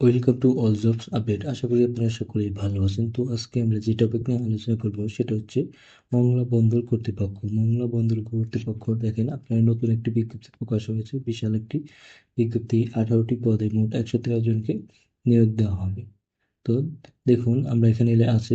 Welcome to all jobs update আশা করি আপনারা সকলেই ভালো আছেন। তো আজকে আমরা যে টপিক নিয়ে আলোচনা করব, সেটা হচ্ছে মংলা বন্দর কর্তৃপক্ষ। মংলা বন্দর কর্তৃপক্ষ, দেখেন, আপনার নতুন একটি বিজ্ঞপ্তি প্রকাশ হয়েছে। বিশাল একটি বিজ্ঞপ্তি। আঠারোটি পদে মোট একশো তেরো জনকে নিয়োগ দেওয়া হবে। তো দেখুন, আমরা এখানে এলে আছে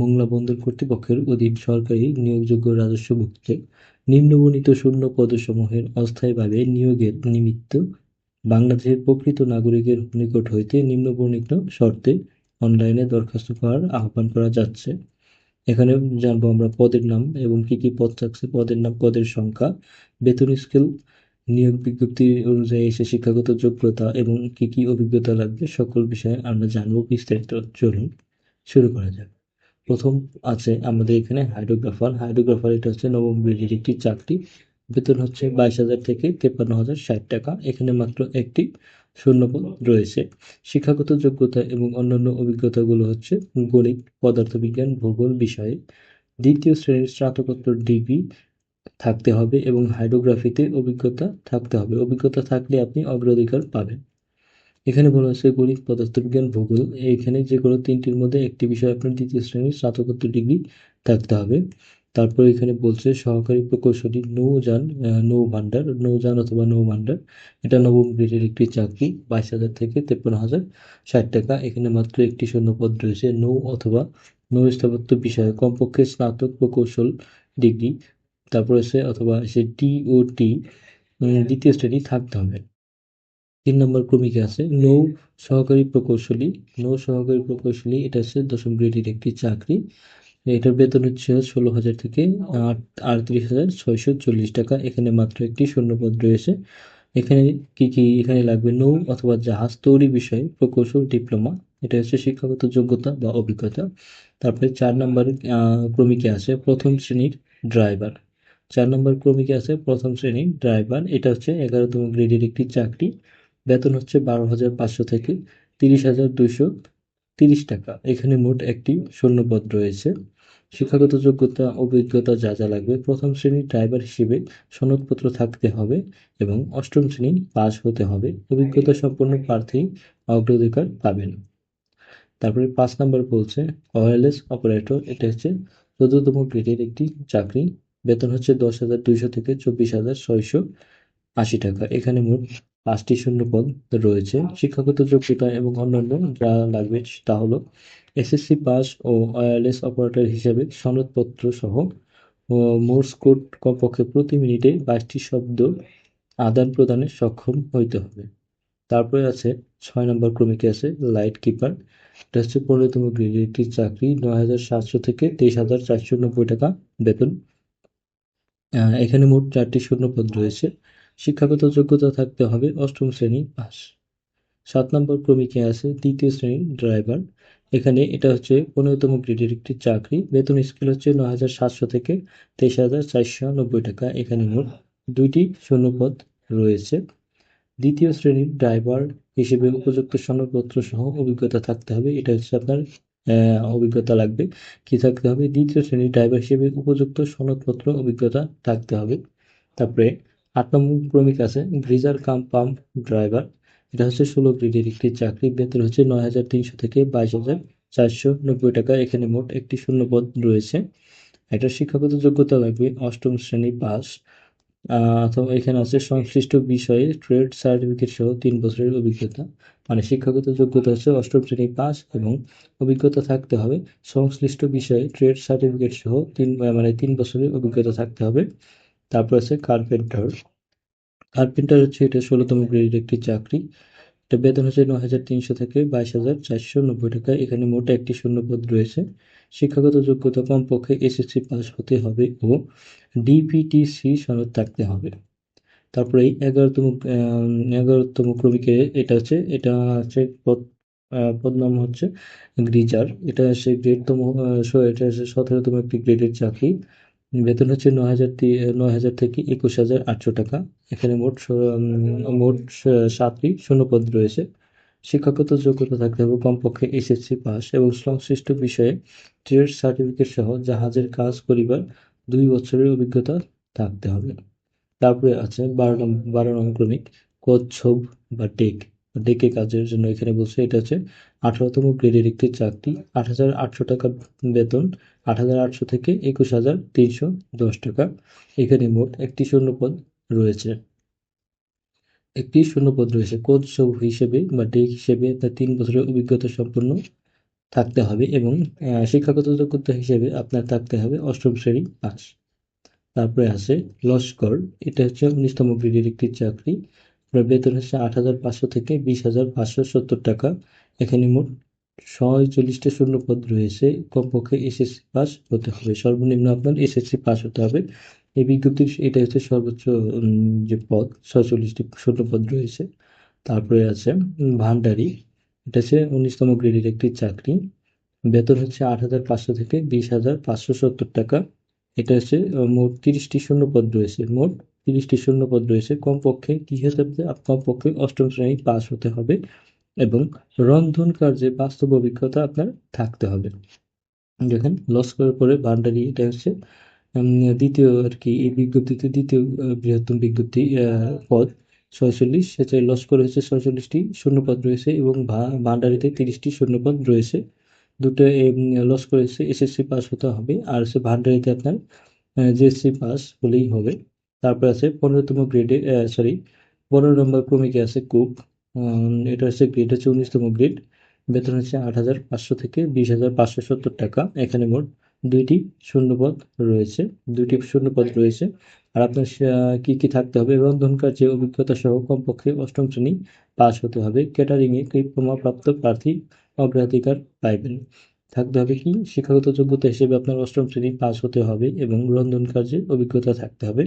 মংলা বন্দর কর্তৃপক্ষের অধীন সরকারি নিয়োগযোগ্য রাজস্ব রাজস্বভুক্ত নিম্নবর্ণিত শূন্য পদসমূহের অস্থায়ীভাবে নিয়োগের নিমিত্ত বাংলাদেশের প্রকৃত নাগরিকের নিকট হইতে নিম্নবর্ণিত শর্তে অনলাইনে দরখাস্ত করার আহ্বান করা যাচ্ছে। এখানে জানব আমরা পদের নাম এবং কি কি পদ থাকছে। পদের নাম, পদের সংখ্যা, বেতন স্কেল, নিয়োগ বিজ্ঞপ্তি অনুযায়ী এসে শিক্ষাগত যোগ্যতা এবং কি কি অভিজ্ঞতা লাগবে, সকল বিষয়ে আমরা জানব বিস্তারিত। চলুন শুরু করা যাক। প্রথম আছে আমাদের এখানে হাইড্রোগ্রাফার। হাইড্রোগ্রাফার এটা হচ্ছে নবম গ্রেডের একটি চাকরি। বেতন হচ্ছে বাইশ হাজার থেকে তেপান্ন হাজার ষাট টাকা। এখানে মাত্র একটি শূন্যপদ রয়েছে। শিক্ষাগত যোগ্যতা এবং অন্যান্য অভিজ্ঞতাগুলো হচ্ছে গণিত, পদার্থবিজ্ঞান, ভূগোল বিষয়ে। দ্বিতীয় শ্রেণির স্নাতকোত্তর ডিগ্রি থাকতে হবে এবং হাইড্রোগ্রাফিতে অভিজ্ঞতা থাকতে হবে। অভিজ্ঞতা থাকলে আপনি অগ্রাধিকার পাবেন। এখানে বলা হচ্ছে গণিত, পদার্থবিজ্ঞান, ভূগোল। এখানে যে কোনো তিনটির মধ্যে একটি বিষয় আপনার দ্বিতীয় শ্রেণির স্নাতকোত্তর ডিগ্রি থাকতে হবে। তারপর এখানে বলছে সহকারী প্রকৌশলী নৌযান নৌ ভান্ডার নৌযান অথবা নৌ ভান্ডার এটা নবম গ্রেডের একটি চাকরি বাইশ হাজার থেকে তেপ্পান্ন হাজার ষাট টাকা। এখানে মাত্র একটি শূন্যপদ রয়েছে নৌ অথবা নৌ স্থাপত্য বিষয়ে কমপক্ষে স্নাতক প্রকৌশল ডিগ্রি তারপর এসে অথবা এসে টি ও টি দ্বিতীয় শ্রেণি থাকতে হবে। তিন নম্বর ক্রমিকে আছে নৌ সহকারী প্রকৌশলী। নৌ সহকারী প্রকৌশলী এটা হচ্ছে দশম গ্রেডের একটি চাকরি। এটার বেতন হচ্ছে ষোলো হাজার থেকে আটত্রিশ হাজার ছয়শো চল্লিশ টাকা। এখানে মাত্র একটি শূন্যপদ রয়েছে। এখানে কি কি এখানে লাগবে? নৌ অথবা জাহাজ, তৈরি বিষয়ে, প্রকৌশল, ডিপ্লোমা। এটা হচ্ছে শিক্ষাগত যোগ্যতা বা অভিজ্ঞতা। তারপরে চার নম্বর ক্রমিকে আছে প্রথম শ্রেণির ড্রাইভার। চার নম্বর ক্রমিকে আছে প্রথম শ্রেণির ড্রাইভার। এটা হচ্ছে এগারোতম গ্রেডের একটি চাকরি। বেতন হচ্ছে বারো হাজার পাঁচশো থেকে তিরিশ হাজার দুশো তিরিশ টাকা। এখানে মোট একটি শূন্যপদ রয়েছে। শিক্ষাগত যোগ্যতা, অভিজ্ঞতা যা যা লাগবে প্রথম শ্রেণির ড্রাইভার হিসেবে সনদপত্র থাকতে হবে এবং অষ্টম শ্রেণি পাস হতে হবে। অভিজ্ঞতা সম্পন্ন প্রার্থী অগ্রাধিকার পাবেন। তারপরে পাঁচ নম্বর বলছে ওয়্যারলেস অপারেটর, এটা হচ্ছে চোদ্দতম গ্রেডের একটি চাকরি। বেতন হচ্ছে দশ হাজার দুইশো থেকে চব্বিশ হাজার ছয়শো আশি টাকা। এখানে মোট পাঁচটি শূন্য পদ রয়েছে। শিক্ষাগত যোগ্যতা এবং অন্যান্য যা লাগবে তা হলো এসএসসি পাস ও ওয়্যারলেস অপারেটর হিসেবে সনদপত্র সহ মোর্স কোড কমপক্ষে প্রতি মিনিটে বাইশটি শব্দ আদান প্রদানে সক্ষম হইতে হবে। তারপরে আছে ছয় নম্বর ক্রমিকে আছে লাইট কিপার। এটা হচ্ছে পনেরোতম গ্রেডের একটি চাকরি, নয় হাজার সাতশো থেকে তেইশ হাজার চারশো নব্বই টাকা বেতন। এখানে মোট চারটি শূন্যপদ রয়েছে। শিক্ষাগত যোগ্যতা থাকতে হবে, অষ্টম শ্রেণি পাস। সাত নম্বর ক্রমিকে আছে দ্বিতীয় শ্রেণির ড্রাইভার। এখানে এটা হচ্ছে পনেরোতম গ্রেডের একটি চাকরি। বেতন স্কেল হচ্ছে ন হাজার সাতশো থেকে তেইশ হাজার চারশো নব্বই টাকা। এখানে মোট দুইটি শূন্যপদ রয়েছে। দ্বিতীয় শ্রেণির ড্রাইভার হিসেবে উপযুক্ত সনদপত্র সহ অভিজ্ঞতা থাকতে হবে। এটা হচ্ছে আপনার অভিজ্ঞতা লাগবে। কি থাকতে হবে? দ্বিতীয় শ্রেণির ড্রাইভার হিসেবে উপযুক্ত সনদপত্র, অভিজ্ঞতা থাকতে হবে। তারপরে আট নম্বর ক্রমিক আছে গ্রিজার কাম পাম্প ড্রাইভার। এটা হচ্ছে ষোলো গ্রেডের একটি চাকরি, বেতন হচ্ছে নয় হাজার তিনশো থেকে বাইশ হাজার চারশো নব্বই টাকা। এখানে মোট একটি শূন্য পদ রয়েছে। এটা শিক্ষাগত যোগ্যতা লাগবে, অষ্টম শ্রেণি পাস। অথবা এখানে আছে সংশ্লিষ্ট বিষয়ে ট্রেড সার্টিফিকেট সহ তিন বছরের অভিজ্ঞতা। মানে শিক্ষাগত যোগ্যতা হচ্ছে অষ্টম শ্রেণি পাস এবং অভিজ্ঞতা থাকতে হবে। সংশ্লিষ্ট বিষয়ে ট্রেড সার্টিফিকেট সহ তিন মানে তিন বছরের অভিজ্ঞতা থাকতে হবে। তারপর আছে কার্পেন্টার কার্পেন্টার হচ্ছে এটা ষোলোতম গ্রেডের একটি চাকরি। এটা বেতন হচ্ছে নয় হাজার তিনশো থেকে বাইশ হাজার চারশো নব্বই টাকা। এখানে মোট একটি শূন্যপদ রয়েছে। শিক্ষাগত যোগ্যতা কমপক্ষে এসএসসি পাস হতে হবে ও ডিপিটিসি সনদ থাকতে হবে। তারপরে এই এগারোতম এগারোতম ক্রমিকে এটা হচ্ছে এটা হচ্ছে পদ পদ নাম হচ্ছে গ্রিজার এটা হচ্ছে গ্রেডতম এটা হচ্ছে সতেরোতম একটি গ্রেডের চাকরি। বেতন হচ্ছে নয় হাজার নয় হাজার থেকে একুশ হাজার আটশো টাকা। এখানে মোট মোট সাতটি শূন্যপদ রয়েছে। শিক্ষাগত যোগ্যতা থাকতে হবে কমপক্ষে এসএসসি পাস এবং সংশ্লিষ্ট বিষয়ে ট্রেড সার্টিফিকেট সহ জাহাজের কাজ করিবার দুই বছরের অভিজ্ঞতা থাকতে হবে। তারপরে আছে বারো নম্বর বারো নম্বর ক্রমিক, কচ্ছপ বা টেক। ডেকে কাজের জন্য এখানে বলছে, এটা হচ্ছে আঠারোতম গ্রেডের একটি চাকরি, আট হাজার আটশো টাকা বেতন, আট হাজার আটশো থেকে একুশ হাজার তিনশো দশ টাকা। এখানে মোট একটি শূন্যপদ রয়েছে। একটি শূন্যপদ রয়েছে। কোচ সব হিসেবে বা ডেক হিসেবে আপনার তিন বছরের অভিজ্ঞতা সম্পন্ন থাকতে হবে এবং শিক্ষাগত যোগ্যতা হিসেবে আপনার থাকতে হবে অষ্টম শ্রেণি পাস। তারপরে আছে লস্কর, এটা হচ্ছে উনিশতম গ্রেডের একটি চাকরি। আপনার বেতন হচ্ছে আট হাজার পাঁচশো থেকে বিশ হাজার পাঁচশো সত্তর টাকা। এখানে মোট ছয়চল্লিশটা শূন্য পদ রয়েছে। কমপক্ষে এসএসসি পাস হতে হবে। সর্বনিম্ন আপনার এসএসসি পাস হতে হবে। এই বিজ্ঞপ্তির এটা হচ্ছে সর্বোচ্চ যে পদ, ছয়চল্লিশটি শূন্য পদ রয়েছে। তারপরে আছে ভান্ডারি। এটা হচ্ছে উনিশতম গ্রেডের একটি চাকরি। বেতন হচ্ছে আট হাজার পাঁচশো থেকে বিশ হাজার পাঁচশো সত্তর টাকা। এটা হচ্ছে, মোট তিরিশটি শূন্য পদ রয়েছে। মোট তিরিশটি শূন্য পদ রয়েছে। কমপক্ষে কি হতে হবে কমপক্ষে অষ্টম শ্রেণি পাস হতে হবে এবং রন্ধন কার্যে বাস্তব অভিজ্ঞতা আপনার থাকতে হবে। দেখেন, লস করার পরে ভান্ডারি এটা হচ্ছে দ্বিতীয় আর কি, এই বিজ্ঞপ্তিতে দ্বিতীয় বৃহত্তম বিজ্ঞপ্তি পদ ছয়চল্লিশ। সেটা লস করে হচ্ছে ছয়চল্লিশটি শূন্যপদ রয়েছে এবং ভান্ডারিতে তিরিশটি শূন্যপদ রয়েছে। দুটো লস করেছে, এসএসসি পাস হতে হবে। আর হচ্ছে ভান্ডারিতে আপনার জিএসসি পাস হলেই হবে। তারপর আছে পনেরোতম গ্রেডে সরি পনেরো নম্বর ক্রমিকে আছে কুক এটা হচ্ছে গ্রেড হচ্ছে উনিশতম গ্রেড বেতন হচ্ছে আট হাজার পাঁচশো থেকে বিশ হাজার পাঁচশো সত্তর টাকা। এখানে মোট দুইটি শূন্যপদ রয়েছে, দুইটি শূন্যপদ রয়েছে। আর আপনার কি কি থাকতে হবে? রন্ধন কার্যে অভিজ্ঞতা সহ কমপক্ষে অষ্টম শ্রেণি পাস হতে হবে। ক্যাটারিংয়ে ডিপ্লোমা প্রাপ্ত প্রার্থী অগ্রাধিকার পাইবেন। থাকতে হবে কি? শিক্ষাগত যোগ্যতা হিসেবে আপনার অষ্টম শ্রেণি পাস হতে হবে এবং রন্ধন কার্যে অভিজ্ঞতা থাকতে হবে।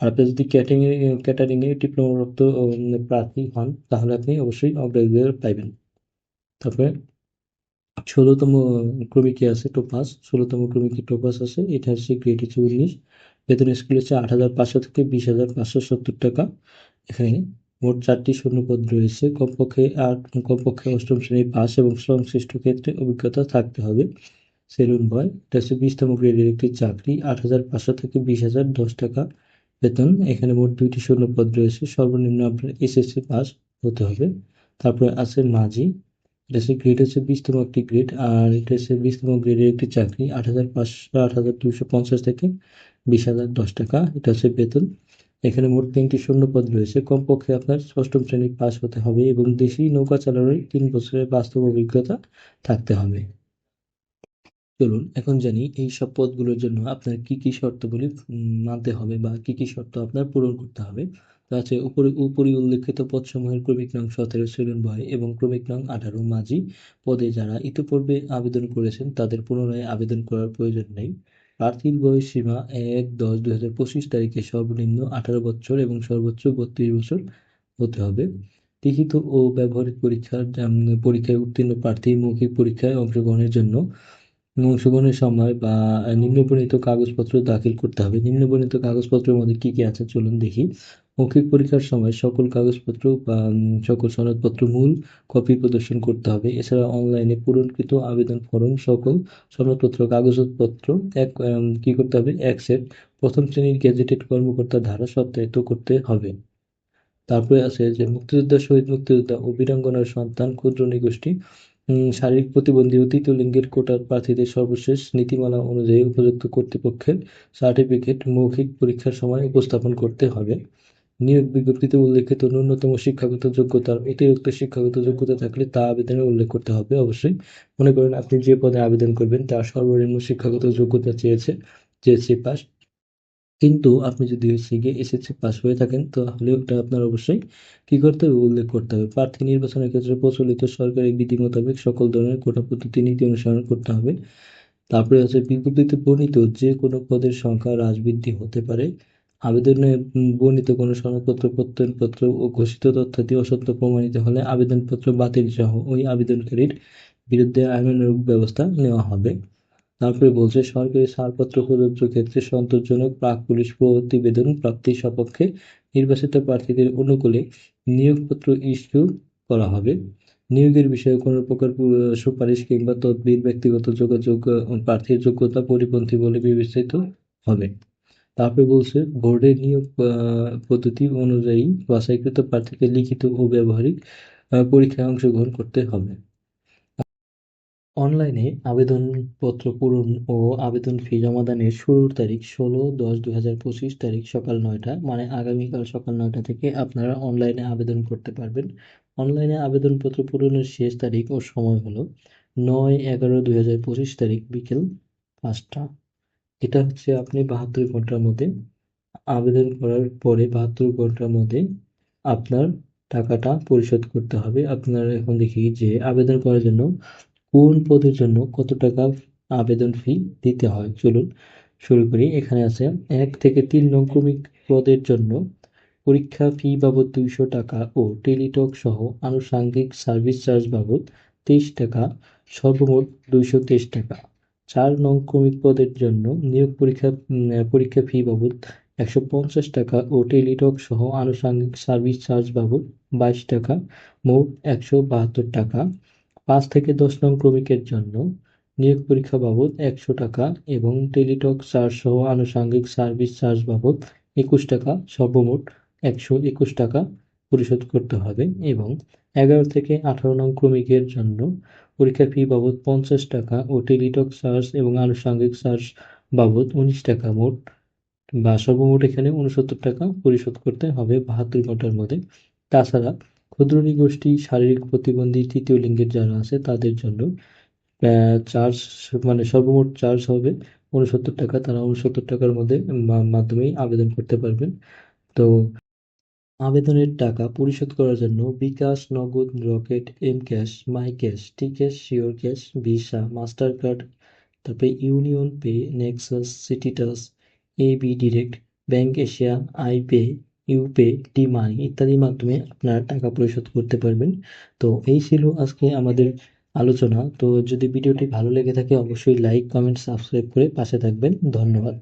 আর আপনি যদি ক্যাটারিং ক্যাটারিংয়ে ডিপ্লোমাপ্রাপ্ত প্রার্থী হন, তাহলে আপনি অবশ্যই অগ্রাধিকার পাইবেন। তারপরে ষোলোতম ক্রমিকে আছে? টোপাস ষোলোতম ক্রমিকে টোপাস আছে? এটা হচ্ছে গ্রেড উনিশ বেতন স্কুল হচ্ছে আট হাজার পাঁচশো থেকে বিশ হাজার পাঁচশো সত্তর টাকা। এখানে মোট চারটি শূন্যপদ রয়েছে। কমপক্ষে আট কমপক্ষে অষ্টম শ্রেণি পাস এবং সংশ্লিষ্ট ক্ষেত্রে অভিজ্ঞতা থাকতে হবে। সেলুন বয়, এটা হচ্ছে বিশতম গ্রেডের একটি চাকরি, আট হাজার পাঁচশো থেকে বিশ হাজার দশ টাকা বেতন। এখানে মোট দুইটি শূন্যপদ রয়েছে। সর্বনিম্ন আপনার এসএসসি পাস হতে হবে। তারপরে আছে মাঝি, এটা হচ্ছে গ্রেড হচ্ছে বিশতম একটি গ্রেড আর এটা হচ্ছে বিশতম গ্রেডের একটি চাকরি, আট হাজার পাঁচশো, আট হাজার দুশো পঞ্চাশ থেকে বিশ হাজার দশ টাকা, এটা হচ্ছে বেতন। এখানে মোট তিনটি শূন্যপদ রয়েছে। কমপক্ষে আপনার ষষ্ঠম শ্রেণি পাস হতে হবে এবং দেশি নৌকা চালানোর তিন বছরের বাস্তব অভিজ্ঞতা থাকতে হবে। চলুন, এখন জানি এই সব পদগুলোর জন্য আপনার কি কি শর্তগুলি মানতে হবে বা কি কি শর্ত আপনার পূরণ করতে হবে। আছে উপরে, উপরি উল্লেখিত পদসমূহের ক্রমিক নং সতেরো, সেলুন বয় এবং ক্রমিক নং আঠারো। মাঝি পদে যারা ইতিপূর্বে আবেদন করেছেন, তাদের পুনরায় আবেদন করার প্রয়োজন নেই। প্রার্থীর বয়স সীমা এক, দশ, দুই হাজার পঁচিশ তারিখে সর্বনিম্ন আঠারো বছর এবং সর্বোচ্চ বত্রিশ বছর হতে হবে। লিখিত ও ব্যবহারিক পরীক্ষার পরীক্ষায় উত্তীর্ণ প্রার্থী মৌখিক পরীক্ষায় অংশগ্রহণের জন্য অংশগ্রহণের সময় বা নিম্নবর্ণিত কাগজপত্র দাখিল করতে হবে। নিম্নবর্ণিত কাগজপত্রের মধ্যে কি কি আছে চলুন দেখি। মৌখিক পরীক্ষার সময় সকল কাগজপত্র বা সকল সনদপত্র মূল কপি প্রদর্শন করতে হবে। এছাড়া অনলাইনে পূরণকৃত আবেদন ফরম, সকল সনদপত্র, কাগজপত্র, এক কি করতে হবে? এক সেট প্রথম শ্রেণির গেজেটেড কর্মকর্তা ধারা সত্যায়িত করতে হবে। তারপরে আছে যে মুক্তিযোদ্ধা, শহীদ মুক্তিযোদ্ধা ও বীরাঙ্গনার সন্তান, ক্ষুদ্র নিগোষ্ঠী শারীরিক প্রতিবন্ধী ও তৃতীয় লিঙ্গের কোটার প্রার্থীদের সর্বশেষ নীতিমালা অনুযায়ী উপযুক্ত কর্তৃপক্ষের সার্টিফিকেট মৌখিক পরীক্ষার সময় উপস্থাপন করতে হবে। নিয়োগ বিজ্ঞপ্তিতে উল্লেখিত ন্যূনতম শিক্ষাগত যোগ্যতা, অতিরিক্ত শিক্ষাগত যোগ্যতা থাকলে তা আবেদনে উল্লেখ করতে হবে অবশ্যই। মনে করেন আপনি যে পদে আবেদন করবেন, তার সর্বনিম্ন শিক্ষাগত যোগ্যতা চেয়েছে জেএসসি পাস। কিন্তু আপনি যদি হচ্ছে গিয়ে এসএসসি পাস হয়ে থাকেন, তাহলে ওটা আপনার অবশ্যই কি করতে হবে? উল্লেখ করতে হবে। প্রার্থী নির্বাচনের ক্ষেত্রে প্রচলিত সরকারি বিধি মোতাবেক সকল ধরনের কোটা পদ্ধতি, নীতি অনুসরণ করতে হবে। তারপরে হচ্ছে বিজ্ঞপ্তিতে বর্ণিত যে কোনো পদের সংখ্যা হ্রাস বৃদ্ধি হতে পারে। আবেদনে বর্ণিত কোনো সনদপত্র, প্রত্যয়নপত্র ও ঘোষিত তথ্যাদি অসত্য প্রমাণিত হলে আবেদনপত্র বাতিল সহ ওই আবেদনকারীর বিরুদ্ধে আইনানুগ ব্যবস্থা নেওয়া হবে। তারপরে বলছে, সরকারি ছাড়পত্র প্রযোজ্য ক্ষেত্রে সন্তোষজনক প্রাক পুলিশ প্রতিবেদন প্রাপ্তির সপক্ষে নির্বাচিত প্রার্থীদের অনুকূলে নিয়োগপত্র ইস্যু করা হবে। নিয়োগের বিষয়ে কোনো প্রকার সুপারিশ কিংবা তদবির, ব্যক্তিগত যোগাযোগ প্রার্থীর যোগ্যতা, পরিপন্থী বলে বিবেচিত হবে। তারপরে বলছে বোর্ডের নিয়োগ পদ্ধতি অনুযায়ী বাছাইকৃত প্রার্থীকে লিখিত ও ব্যবহারিক পরীক্ষায় অংশগ্রহণ করতে হবে। অনলাইনে আবেদনপত্র পূরণ ও আবেদন ফি জমাদানের শুরুর তারিখ ষোলো দশ দু হাজার পঁচিশ তারিখ সকাল নয়টা মানে আগামীকাল সকাল নয়টা থেকে আপনারা অনলাইনে আবেদন করতে পারবেন। অনলাইনে আবেদনপত্র পূরণের শেষ তারিখ ও সময় হলো নয় এগারো দুই হাজার পঁচিশ তারিখ বিকেল পাঁচটা। এটা হচ্ছে আপনি বাহাত্তর ঘণ্টার মধ্যে আবেদন করার পরে বাহাত্তর ঘণ্টার মধ্যে আপনার টাকাটা পরিশোধ করতে হবে। আপনার এখন দেখি যে আবেদন করার জন্য কোন পদের জন্য কত টাকা আবেদন ফি দিতে হয়? চলুন শুরু করি। এখানে আছে এক থেকে তিন নং ক্রমিক পদের জন্য পরীক্ষা ফি বাবদ দুইশো টাকা ও টেলিটক সহ আনুষাঙ্গিক সার্ভিস চার্জ বাবদ তেইশ টাকা, সর্বমোট দুইশো তেইশ টাকা। চার নং ক্রমিক পদের জন্য নিয়োগ পরীক্ষা পরীক্ষা ফি বাবদ একশো পঞ্চাশ টাকা ও টেলিটক সহ আনুষঙ্গিক সার্ভিস চার্জ বাবদ বাইশ টাকা, মোট একশো বাহাত্তর টাকা। পাঁচ থেকে দশ নং ক্রমিকের জন্য নিয়োগ পরীক্ষা বাবদ একশো টাকা এবং টেলিটক চার্জ সহ আনুষঙ্গিক সার্ভিস চার্জ বাবদ একুশ টাকা, সর্বমোট একশো একুশ টাকা পরিশোধ করতে হবে। এবং এগারো থেকে আঠারো নং ক্রমিকের জন্য পরীক্ষা ফি বাবদ পঞ্চাশ টাকা ও টেলিটক চার্জ এবং আনুষঙ্গিক চার্জ বাবদ উনিশ টাকা মোট বা সর্বমোট এখানে উনসত্তর টাকা পরিশোধ করতে হবে বাহাত্তর ঘণ্টার মধ্যে। তাছাড়া ক্ষুদ্র নিগোষ্ঠী, শারীরিক প্রতিবন্ধী, তৃতীয় লিঙ্গের যারা আছে তাদের জন্য চার্জ মানে সর্বমোট চার্জ হবে উনসত্তর টাকা। তারা উনসত্তর টাকার মধ্যে মাধ্যমেই আবেদন করতে পারবেন। তো আবেদনের টাকা পরিশোধ করার জন্য bKash Nagad Rocket M cash my cash T cash sure cash Visa Mastercard তারপরে Union Pay, Nexus, সিটিটাস AB direct, bank Asia I pay Upay D money ইত্যাদির মাধ্যমে আপনারা টাকা পরিশোধ করতে পারবেন। তো এই ছিল আজকে আমাদের আলোচনা। তো যদি ভিডিওটি ভালো লেগে থাকে, অবশ্যই লাইক কমেন্ট সাবস্ক্রাইব করে পাশে থাকবেন। ধন্যবাদ।